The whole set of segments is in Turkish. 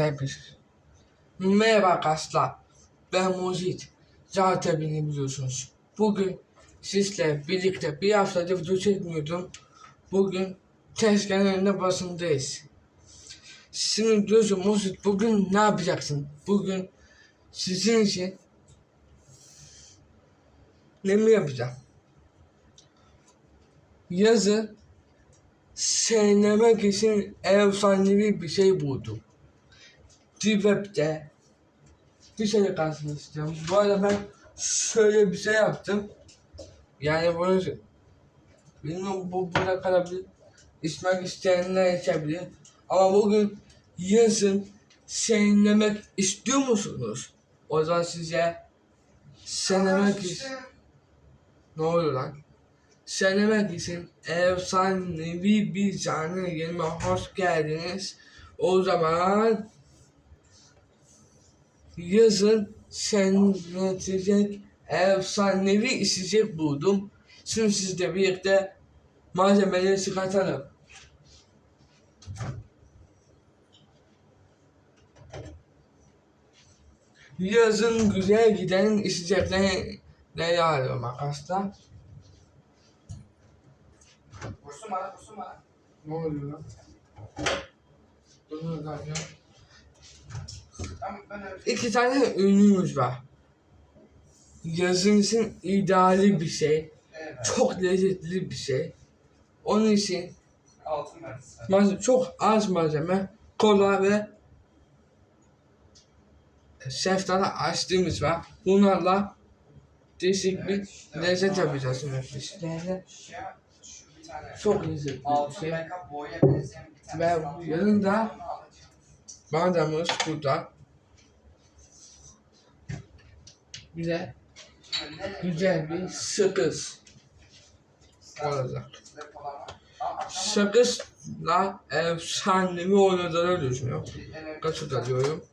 Tebrik. Merhaba arkadaşlar. Ben Mucit. Zaten beni biliyorsunuz. Bugün sizle birlikte bir haftadır video çekmiyordum. Bugün tezgahın önünde basındayız. Şimdi diyorsun Mucit bugün ne yapacaksın? Bugün sizin için ne mi yapacağım? Yazın seylemek için efsanevi bir şey buldum. Deep Web'de bir şeyle karşılaşacağım. Bu arada ben şöyle bir şey yaptım. Yani bunu bilmiyorum bu burada kalabilir. İçmek isteyenler içebilir. Ama bugün yazın seylemek istiyor musunuz? O zaman size seylemek için... Ne oluyor lan? Söylemek için efsanevi bir canlı yayınıma hoş geldiniz. O zaman yazın seyredecek efsanevi içecek buldum. Şimdi sizle birlikte malzemeleri çıkartalım. Yazın güzel giden içecekleri alıyorum arkadaşlar? Vursun bana, vursun bana. Ne oluyor lan? Dur lan ya. İki tane ünlümüz var. Yazın için ideali bir şey. Evet. Çok lezzetli bir şey. Onun için malzeme, çok az malzeme, kola ve şeftali açtığımız var. Bunlarla değişik bir lezzet yapacağız tane. çok lezzetli bir şey. Ve yanında-. Malzememiz burada. Güzel koyayım bir sakız olacak. Sakızla efsanevi oynadığını düşünüyorum. Evet. Kaçı da diyorum.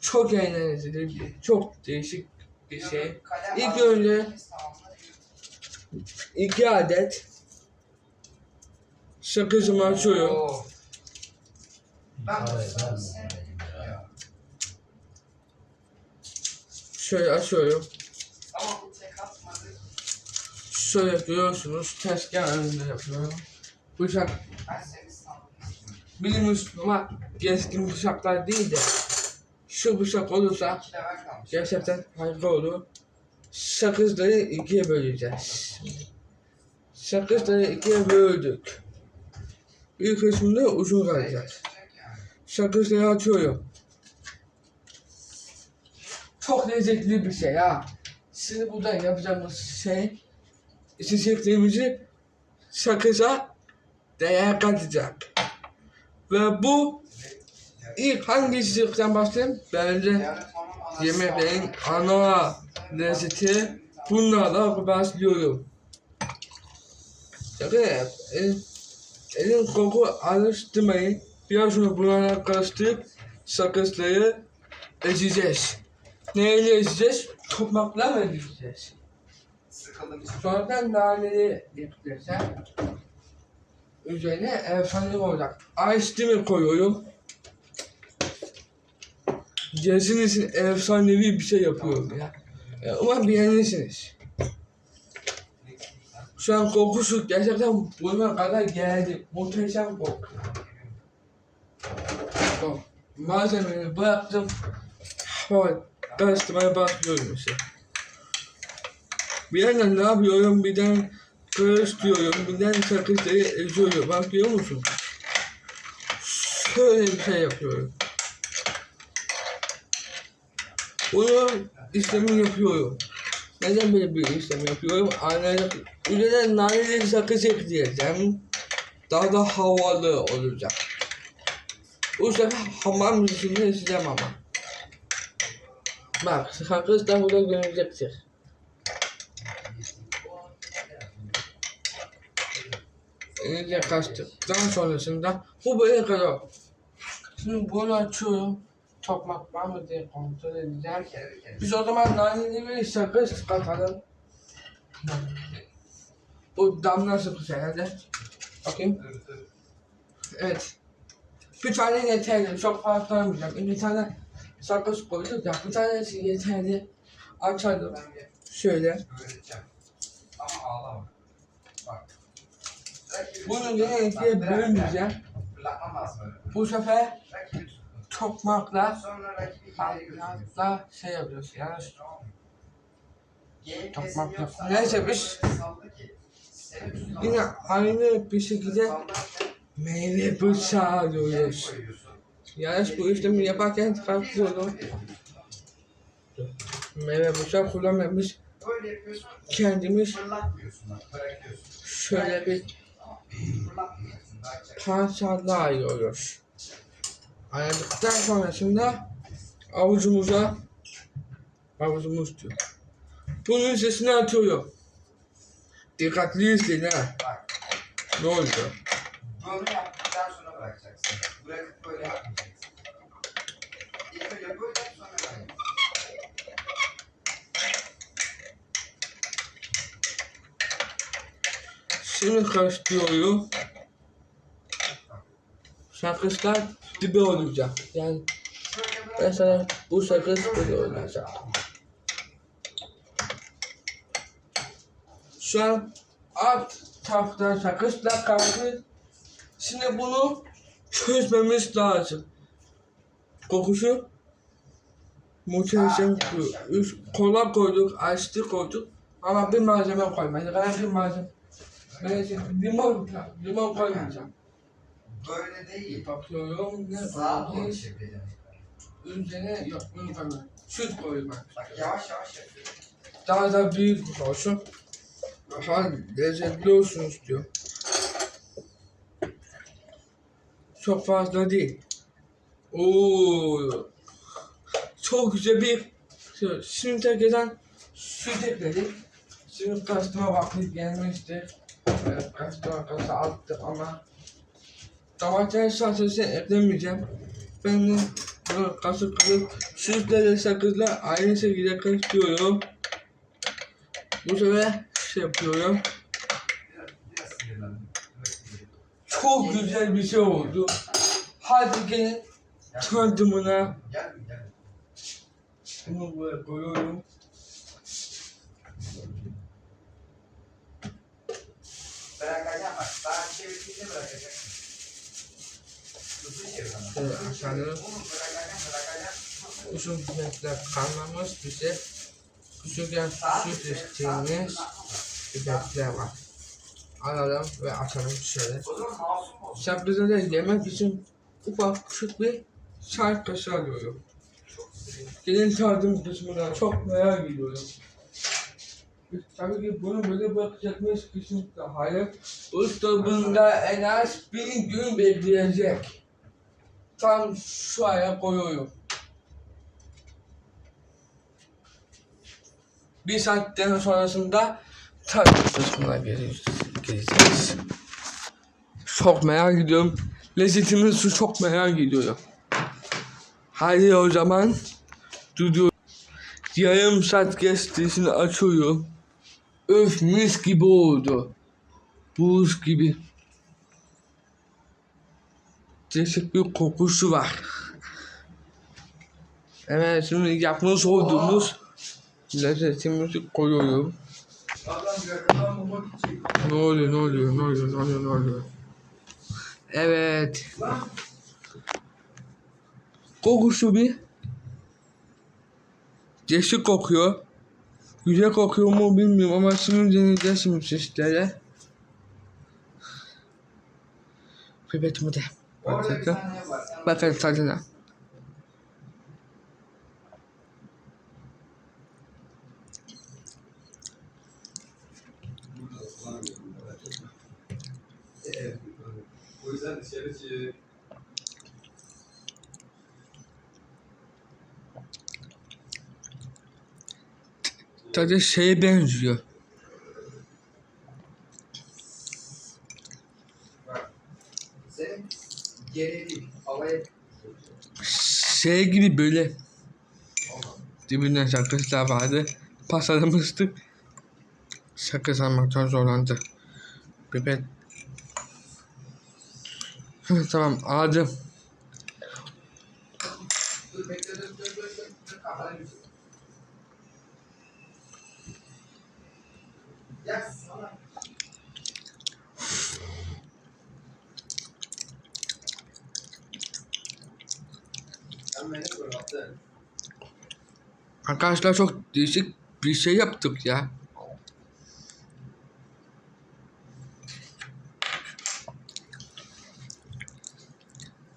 Çok eğlenceli, çok değişik bir şey. İlk önce iki adet sakızımı açıyorum. Ben bu sarı sevmedim ya. Şöyle açıyorum. Ama. Şöyle görüyorsunuz. Tezgah önünde yapıyorum. Bıçak. Benim üstüme keskin bıçaklar değil de şu bıçak olursa gerçekten harika olur. Sakızları ikiye böleceğiz. Sakızları ikiye böldük. Bir kısmını uzun kalacak. Sakızları açıyorum. Çok lezzetli bir şey ha. Şimdi burada yapacağımız şey içeceklerimizi sakıza değer katacak. Ve bu ilk hangi içecekten başlayayım? Bence yemeklerin ana lezzeti bunlarla başlıyorum. El, elin koku alıştırmayın. Biraz sonra bunlarla karıştırıp sakızları ezeceğiz. Neyle ezeceğiz? Topmakla mı? Sıkıldım. Sonradan naneleri ekleyeceğim. Üzerine efsane olacak. Ice koyuyorum. İçin efsanevi bir şey yapıyorum ya. E, umarım beğenirsiniz. Şu an kokusu gerçekten burnuma kadar geldi. Muhteşem koku. Bak, malzemeleri bıraktım. Bak, karıştırmaya başlıyorum işte. Bir yandan ne yapıyorum? Birden karıştırıyorum. Birden sakızları eziyorum. Bak görüyor musun? Şöyle bir şey yapıyorum. Bunu işlemi yapıyorum. Neden böyle bir işlem yapıyorum? Anlayacak. Üzerine naneli sakız ekleyeceğim. Daha da havalı olacak. Bu sefer hamam müziğini ezeceğim ama. Bak sakız da burada görecektir. iyice kaçtıktan sonrasında bu böyle kadar. Şimdi bunu açıyorum. Tokmak var mı diye kontrol edeceğim. Biz o zaman naneli bir sakız katalım. Bu damla sakız herhalde. Bakayım. Evet. Bir tane yeterli. Çok fazla koymayacağım. Bir tane sakız koyduk ya. Bir tanesi yeterli. Açalım. Ben bir Şöyle. Bunu ikiye bırak, bölmeyeceğim. Bu sefer tokmakla biraz şey yapıyoruz. Yani Tamam mı? Game Tokmak kesin yap- yoksa Neyse biz- yine aynı bir şekilde meyve bıçağı alıyoruz. Yani bu işlemi yaparken kalkıyorum. Meyve bıçağı kullanmamış. Kendimiz şöyle bir parçalarla ayırıyoruz. Ayırdıktan sonrasında avucumuza avucumuz diyor. Bunun sesini atıyorum. Dikkatli izleyin ha. Ne oldu? Bunu yaptıktan sonra bırakacaksın. Bırakıp böyle yapmayacaksın. İlk önce böyle sonra böyle. Şimdi karıştırıyorum. Sakızlar dibe olacak. Yani mesela bu sakız böyle olacak. Şu an alt tarafta sakızla kaldı. Şimdi bunu çözmemiz lazım. Kokusu muhteşem kola koyduk, açtı koyduk. Ama bir malzeme koymadık. Ben bir malzeme. Ben şimdi limon, limon koymayacağım. Böyle değil. Bakıyorum ne doğru koyayım. çevireceksin. Üzerine yok bunu koymam. Süt koyayım ben. Bak yavaş yavaş yapıyorum. Daha da büyük olsun. Daha lezzetli olsun istiyor. Çok fazla değil. Oo. Çok güzel bir şey. Şimdi tekrardan süt ekledik. Şimdi kastıma vakit gelmişti. Evet, kastıma kası attı ama domates salçası eklemeyeceğim. Ben de kasık kırıp sütle de sakızla aynı şekilde karıştırıyorum. Bu sefer şey yapıyorum. Çok güzel bir şey oldu. Hadi gelin Gel. tadımına bunu buraya koyuyorum. Bırakacağım bak. Daha. Şöyle aşağıya. Bunu bırakacaksın bırakacaksın. Uzun renkler kalmamış bize. Küçükken süt içtiğimiz bibekler var. Alalım ve açalım şöyle. Olsun. Sebzeleri yemek için ufak küçük bir çay kaşığı alıyorum. Gelin tadım kısmına çok merak ediyorum. Tabii ki bunu böyle bırakacak mıyız kesinlikle hayır. Buzdolabında en az bir gün bekleyecek. Tam şu aya koyuyorum. Bir saatten sonrasında tadım kısmına gele- geleceğiz. Çok merak ediyorum. Lezzetimizi çok merak ediyorum. Hadi o zaman duruyor. Yarım saat geçti şimdi açıyorum. Öf mis gibi oldu. Buz gibi. Değişik bir kokusu var. Evet şimdi yapmış olduğumuz lezzetimizi koyuyorum. Ne oluyor ne oluyor ne oluyor ne oluyor ne oluyor. Evet. Kokusu bir değişik kokuyor. Güzel kokuyor mu bilmiyorum ama şimdi deneyeceğiz şimdi sizlere. Pipetimi de. Sen Bakın tadına. O yüzden dışarı sadece şeye benziyor. Şey gibi böyle dibinden şarkıcılar vardı. Pas aramıştık. Şarkı sanmaktan zorlandı. Bebek. tamam adım. Dur, bekle. Arkadaşlar çok değişik bir şey yaptık ya.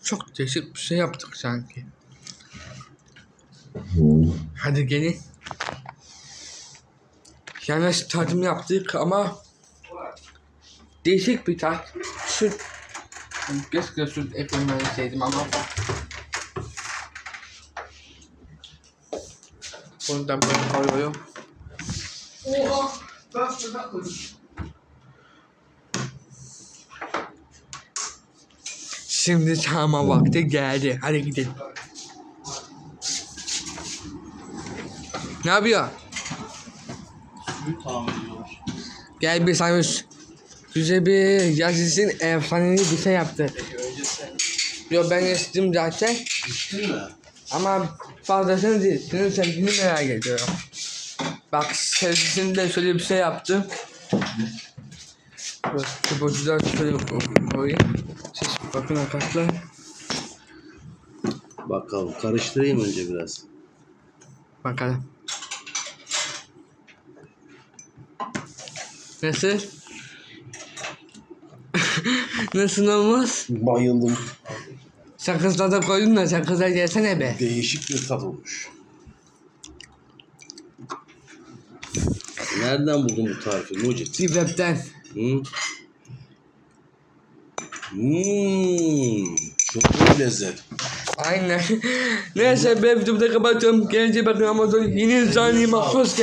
Çok değişik bir şey yaptık sanki. Hadi gelin. Yani tadım yaptık ama değişik bir tat. Süt. Keşke süt eklemeseydim ama. Buradan böyle koyuyorum. Oha! Ben şurada koydum. Şimdi çağırma vakti geldi. Hadi gidelim. Ne yapıyor? Suyu tamir ediyorlar. Gel bir şu- güzel bir yazısın efsanevi bir şey yaptı. Peki önce sen Yo ben içtim zaten içtin mi? ama fazlasını değil. Senin sevgini merak ediyorum. Bak sevgisinde şöyle bir şey yaptı. Bocular şöyle koyayım. Siz bakın arkadaşlar. Bakalım karıştırayım önce biraz. Bakalım. Nasıl? Nasıl olmaz? Bayıldım. Sakızla da koydun da sakızla gelsene be. Değişik bir tat olmuş. Nereden buldun bu tarifi Mucit? Web'den. Hı? Hmm, çok lezzet. Aynen. Neyse ben videomu da kapatıyorum. Gelince bakın Amazon yeni zanima hoş